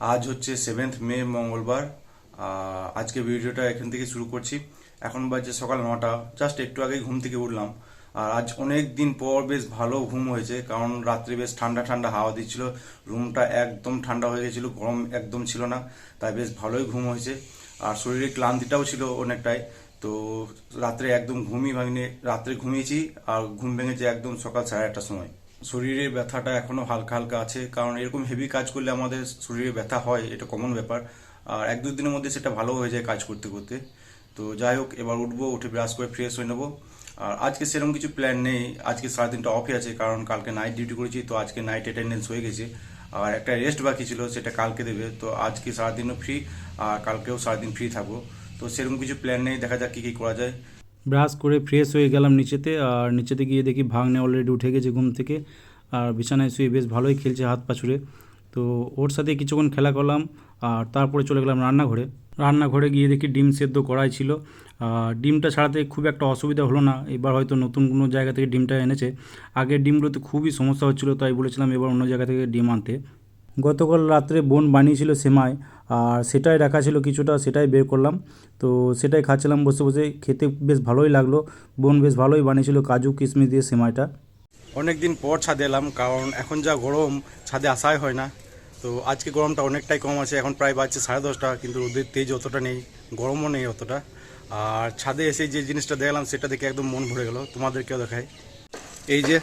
আজ হচ্ছে সেভেন্থ মে, মঙ্গলবার। আজকে ভিডিওটা এখান থেকে শুরু করছি। এখন বাজে সকাল নটা। জাস্ট একটু আগে ঘুম থেকে উঠলাম। আর আজ অনেক দিন পর বেশ ভালো ঘুম হয়েছে, কারণ রাত্রে বেশ ঠান্ডা ঠান্ডা হাওয়া দিচ্ছিল। রুমটা একদম ঠান্ডা হয়ে গেছিল, গরম একদম ছিল না, তাই বেশ ভালোই ঘুম হয়েছে। আর শরীরে ক্লান্তিটাও ছিল অনেকটাই। তো রাত্রে একদম ঘুমই ভাঙিনি, রাত্রে ঘুমিয়েছি, আর ঘুম ভেঙেছে একদম সকাল সাড়ে আটটার সময়। শরীরের ব্যথাটা এখনও হালকা হালকা আছে। কারণ এরকম হেভি কাজ করলে আমাদের শরীরে ব্যথা হয়, এটা কমন ব্যাপার। আর এক দুদিনের মধ্যে সেটা ভালো হয়ে যায় কাজ করতে করতে। তো যাই হোক, এবার উঠবো, উঠে ব্রাশ করে ফ্রেশ হয়ে নেব। আর আজকে সেরকম কিছু প্ল্যান নেই। আজকে সারাদিনটা অফই আছে, কারণ কালকে নাইট ডিউটি করেছি, তো আজকে নাইট অ্যাটেন্ডেন্স হয়ে গেছে। আর একটা রেস্ট বাকি ছিল, সেটা কালকে দেবে। তো আজকে সারাদিনও ফ্রি আর কালকেও সারাদিন ফ্রি থাকব। তো সেরকম কিছু প্ল্যান নেই, দেখা যাক কী কী করা যায়। ব্রাশ করে ফ্রেশ হয়ে গেলাম নিচেতে। আর নিচেতে গিয়ে দেখি ভাগনে অলরেডি উঠে গেছে ঘুম থেকে। আর বিছানায় শুয়ে বেশ ভালোই খেলছে হাত পা ছুড়ে। তো ওর সাথে কিছুক্ষণ খেলা করলাম, আর তারপরে চলে গেলাম রান্নাঘরে। রান্নাঘরে গিয়ে দেখি ডিম সেদ্ধ করাই ছিল। আর ডিমটা ছাড়াতে খুব একটা অসুবিধা হলো না। এবার হয়তো নতুন কোনো জায়গা থেকে ডিমটা এনেছে। আগের ডিমগুলোতে খুবই সমস্যা হচ্ছিল, তাই বলেছিলাম এবার অন্য জায়গা থেকে ডিম আনতে। গতকাল রাত্রে বোন বানিয়েছিল সেমাই, আর সেটাই রাখা ছিল কিছুটা, সেটাই বের করলাম। তো সেটাই খাচ্ছিলাম বসে বসে, খেতে বেশ ভালোই লাগল, বোন বেশ ভালোই বানিয়েছিল কাজু কিশমিশ দিয়ে সেমাইটা। অনেক দিন পর ছাদে এলাম, কারণ এখন যা গরম, ছাদে আসাই হয় না। তো আজকে গরমটা অনেকটাই কম আছে, এখন প্রায় বাজছে সাড়ে দশটা, কিন্তু রোদের তেজ অতটা নেই, গরমও নেই অতটা। আর ছাদে এসে যে জিনিসটা দেখলাম, সেটা দেখে একদম মন ভরে গেল। তোমাদেরকেও দেখায় এই যে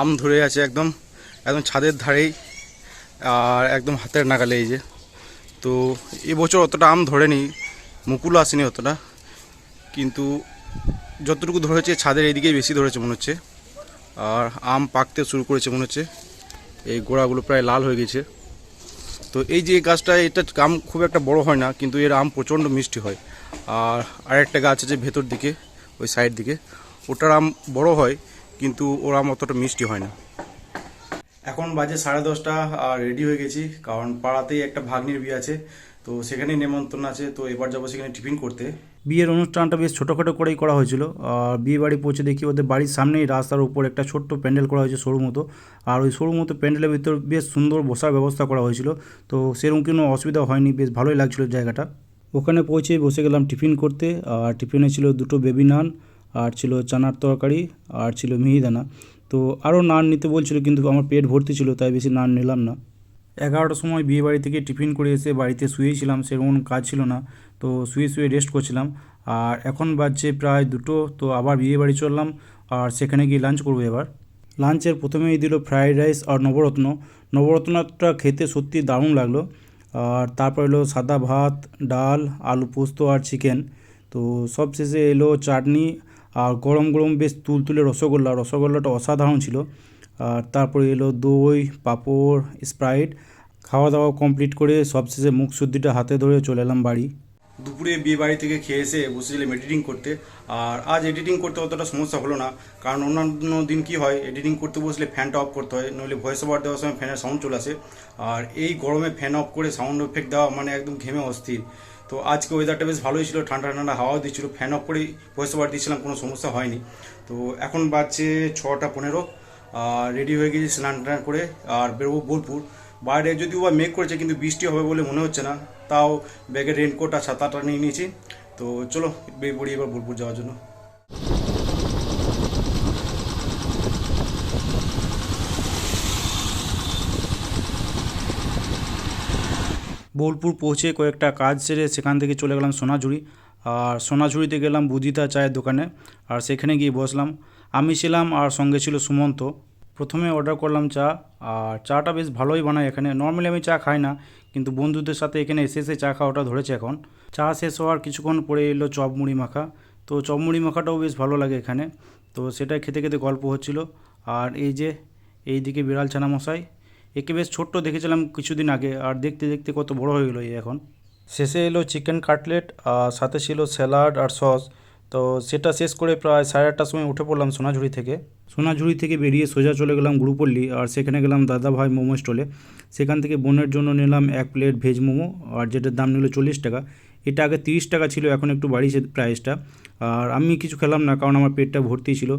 আম ধরে আছে একদম একদম ছাদের ধারেই। আর একদম হাতের নাগালে এই যে। তো এবছর অতটা আম ধরেনি মুকুলও আসেনি অতটা। কিন্তু যতটুকু ধরেছে ছাদের এইদিকেই বেশি ধরেছে মনে হচ্ছে। আর আম পাকতে শুরু করেছে মনে হচ্ছে। এই গোড়াগুলো প্রায় লাল হয়ে গেছে। তো এই যে গাছটা, এটা আম খুব একটা বড় হয় না, কিন্তু এর আম প্রচণ্ড মিষ্টি হয়। আর আরেকটা গাছ আছে ভেতর দিকে, ওই সাইড দিকে। ওটার আম বড় হয়, কিন্তু ওর আম অতটা মিষ্টি হয় না। এখন বাজে সাড়ে দশটা আর রেডি হয়ে গেছি, কারণ পাড়াতেই একটা ভাগ্নির বিয়ে আছে, তো সেখানেই নেমন্তন্ন আছে, তো এবার যাব সেখানে টিফিন করতে। বিয়ের অনুষ্ঠানটা বেশ ছোটোখাটো করেই করা হয়েছিল আর বিয়ে বাড়ি পৌঁছে দেখি ওদের বাড়ির সামনেই রাস্তার উপর একটা ছোট্ট প্যান্ডেল করা হয়েছে সরু মতো, আর ওই সরু মতো প্যান্ডেলের ভিতর বেশ সুন্দর বসার ব্যবস্থা করা হয়েছিল, তো সেরকম কোনো অসুবিধা হয়নি, বেশ ভালোই লাগছিল জায়গাটা। ওখানে পৌঁছে বসে গেলাম টিফিন করতে, আর টিফিনে ছিল দুটো বেবি নান, আর ছিল চানার তরকারি, আর ছিল মিহিদানা। তো আরও নান নিতে বলছিল, কিন্তু আমার পেট ভর্তি ছিল, তাই বেশি নান নিলাম না। এগারোটার সময় বিয়ে বাড়ি থেকে টিফিন করে এসে বাড়িতে শুয়েছিলাম, সেরকম কাজ ছিল না, তো শুয়ে শুয়ে রেস্ট করছিলাম। আর এখন বাজছে প্রায় দুটো, তো আবার বিয়ে বাড়ি চললাম, আর সেখানে গিয়ে লাঞ্চ করব এবার। লাঞ্চের প্রথমেই দিল ফ্রাইড রাইস আর নবরত্ন। নবরত্নটা খেতে সত্যি দারুণ লাগল। আর তারপর এলো সাদা ভাত, ডাল, আলু পোস্ত আর চিকেন তো সব শেষে এলো চাটনি গরম গরম বেশ তুলতুলে রসগোল্লা, রসগোল্লাটা অসাধারণ ছিল। আর তারপরে এলো দই, পাঁপড়, স্প্রাইট। খাওয়া দাওয়া কমপ্লিট করে সবশেষে মুখ শুদ্ধিটা হাতে ধরে চলে এলাম বাড়ি। দুপুরে বিয়ে বাড়ি থেকে খেয়ে এসে বসেছিলাম এডিটিং করতে। আর আজ এডিটিং করতে অতটা সমস্যা হলো না, কারণ অন্যান্য দিন কি হয় এডিটিং করতে বসলে ফ্যানটা অফ করতে হয়, নইলে ভয়েস ওভার দেওয়ার সময় ফ্যানের সাউন্ড চলে আসে। আর এই গরমে ফ্যান অফ করে সাউন্ড এফেক্ট দেওয়া মানে একদম ঘেমে অস্থির। তো আজকে ওয়েদারটা বেশ ভালোই ছিল, ঠান্ডা ঠান্ডা হাওয়াও দিচ্ছিল ফ্যান অফ করেই ভয়েস ওভার দিয়েছিলাম, কোনো সমস্যা হয়নি। তো এখন বাজছে ছটা পনেরো আর রেডি হয়ে গেছি স্নান টান করে, আর বেরোবো বোলপুর। বাইরে যদিও বা মেঘ করেছে কিন্তু বৃষ্টি হবে বলে মনে হচ্ছে না, তাও ব্যাগে রেনকোট আর ছাতাটা নিয়ে নিয়েছি। তো চলো, বেরিয়ে পড়ি এবার বোলপুর যাওয়ার জন্য। বোলপুর পৌঁছে কয়েকটা কাজ সেরে সেখান থেকে চলে গেলাম সোনাঝুরি। আর সোনাঝুরিতে গেলাম বুদিতা চায়ের দোকানে। আর সেখানে গিয়ে বসলাম। আমি ছিলাম আর সঙ্গে ছিল সুমন্ত। প্রথমে অর্ডার করলাম চা। আর চাটা বেশ ভালোই বানায় এখানে। নর্মালি আমি চা খাই না, কিন্তু বন্ধুদের সাথে এখানে এসে এসে চা খাওয়াটা ধরেছে এখন। চা শেষ হওয়ার কিছুক্ষণ পরে এলো চপ মুড়ি মাখা। তো চপ মুড়ি মাখাটাও বেশ ভালো লাগে এখানে। তো সেটাই খেতে খেতে গল্প হচ্ছিল। আর এই যে, এইদিকে বিড়াল ছানা মশাই একে বেশ ছোট্ট দেখেছিলাম কিছুদিন আগে, আর দেখতে দেখতে কত বড় হয়ে গেলো এখন। শেষে এলো চিকেন কাটলেট আর সাথে ছিল স্যালাড আর সস তো সেটা শেষ করে প্রায় সাড়ে আটটার সময় উঠে পড়লাম সোনাঝুরি থেকে। সোনাঝুরি থেকে বেরিয়ে সোজা চলে গেলাম গুরুপল্লী, আর সেখানে গেলাম দাদা ভাই মোমো স্টলে। সেখান থেকে বোনের জন্য নিলাম এক প্লেট ভেজ মোমো, আর যেটার দাম নিল চল্লিশ টাকা। এটা আগে তিরিশ টাকা ছিল, এখন একটু বাড়িয়েছে প্রাইসটা আর আমি কিছু খেলাম না, কারণ আমার পেটটা ভর্তি ছিল।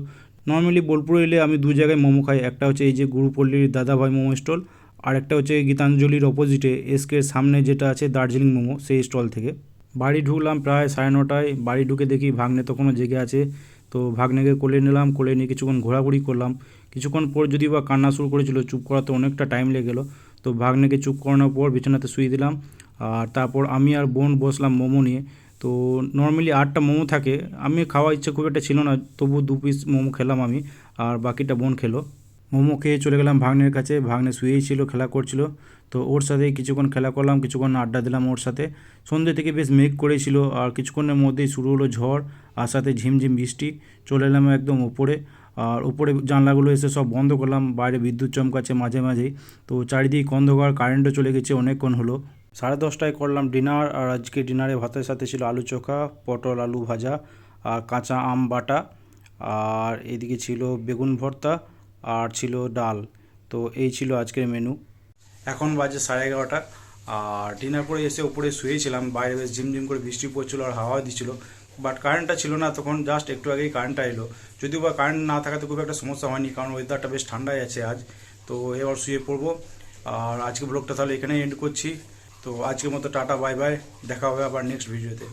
নর্মালি বোলপুরে এলে আমি দু জায়গায় মোমো খাই। একটা হচ্ছে এই যে গুরুপল্লীর দাদাভাই মোমো স্টল, আর একটা হচ্ছে গীতাঞ্জলির অপোজিটে এসকের সামনে যেটা আছে দার্জিলিং মোমো, সেই স্টল থেকে। বাড়ি ঢুকলাম প্রায় সাড়ে নটায়, বাড়ি ঢুকে দেখি ভাগ্নে তখনও জেগে আছে। তো ভাগ্নেকে কোলে নিলাম, কোলে নিয়ে কিছুক্ষণ ঘোরাঘুরি করলাম। কিছুক্ষণ পর যদি বা কান্না শুরু করেছিল, চুপ করাতে অনেকটা টাইম লেগে গেলো। তো ভাগ্নেকে চুপ করানোর পর বিছানাতে শুয়ে দিলাম। আর তারপর আমি আর বোন বসলাম মোমো নিয়ে। তো নর্মালি আটটা মোমো থাকে। আমি খাওয়ার ইচ্ছে খুব একটা ছিল না তবু দু পিস মোমো খেলাম আমি, আর বাকিটা বোন খেলো। মোমো খেয়ে চলে গেলাম ভাগ্নের কাছে, ভাগ্নে শুয়েই ছিল, খেলা করছিল। তো ওর সাথে কিছুক্ষণ খেলা করলাম, কিছুক্ষণ আড্ডা দিলাম ওর সাথে। সন্ধ্যে থেকে বেশ মেঘ করেছিল, আর কিছুক্ষণের মধ্যেই শুরু হলো ঝড়, আর সাথে ঝিমঝিম বৃষ্টি। চলে এলাম একদম ওপরে, আর উপরে জানলাগুলো এসে সব বন্ধ করলাম, বাইরে বিদ্যুৎ চমকাচ্ছে মাঝে মাঝেই। তো চারিদিক অন্ধকার কারেন্টও চলে গেছে, অনেকক্ষণ হলো। সাড়ে দশটায় করলাম ডিনার, আর আজকে ডিনারে ভাতের সাথে ছিল আলু চোখা, পটল আলু ভাজা, আর কাঁচা আম বাটা, আর এদিকে ছিল বেগুন ভর্তা, আর ছিল ডাল। তো এই ছিল আজকের মেনু। এখন বাজে সাড়ে এগারোটা, আর ডিনার করে এসে উপরে শুয়েছিলাম, বাইরে বেশ ঝিমঝিম করে বৃষ্টি পড়ছিলো আর হাওয়া দিচ্ছিল। বাট কারেন্টটা ছিল না, তখন জাস্ট একটু আগেই কারেন্টটা এলো। যদিও বা কারেন্ট না থাকাতে খুব একটা সমস্যা হয়নি, কারণ ওয়েদারটা বেশ ঠান্ডাই আছে আজ। তো এবার শুয়ে পড়ব, আর আজকে ব্লগটা তাহলে এখানেই এন্ড করছি। তো আজকের মতো টাটা বাই বাই দেখা হবে আবার নেক্সট ভিডিওতে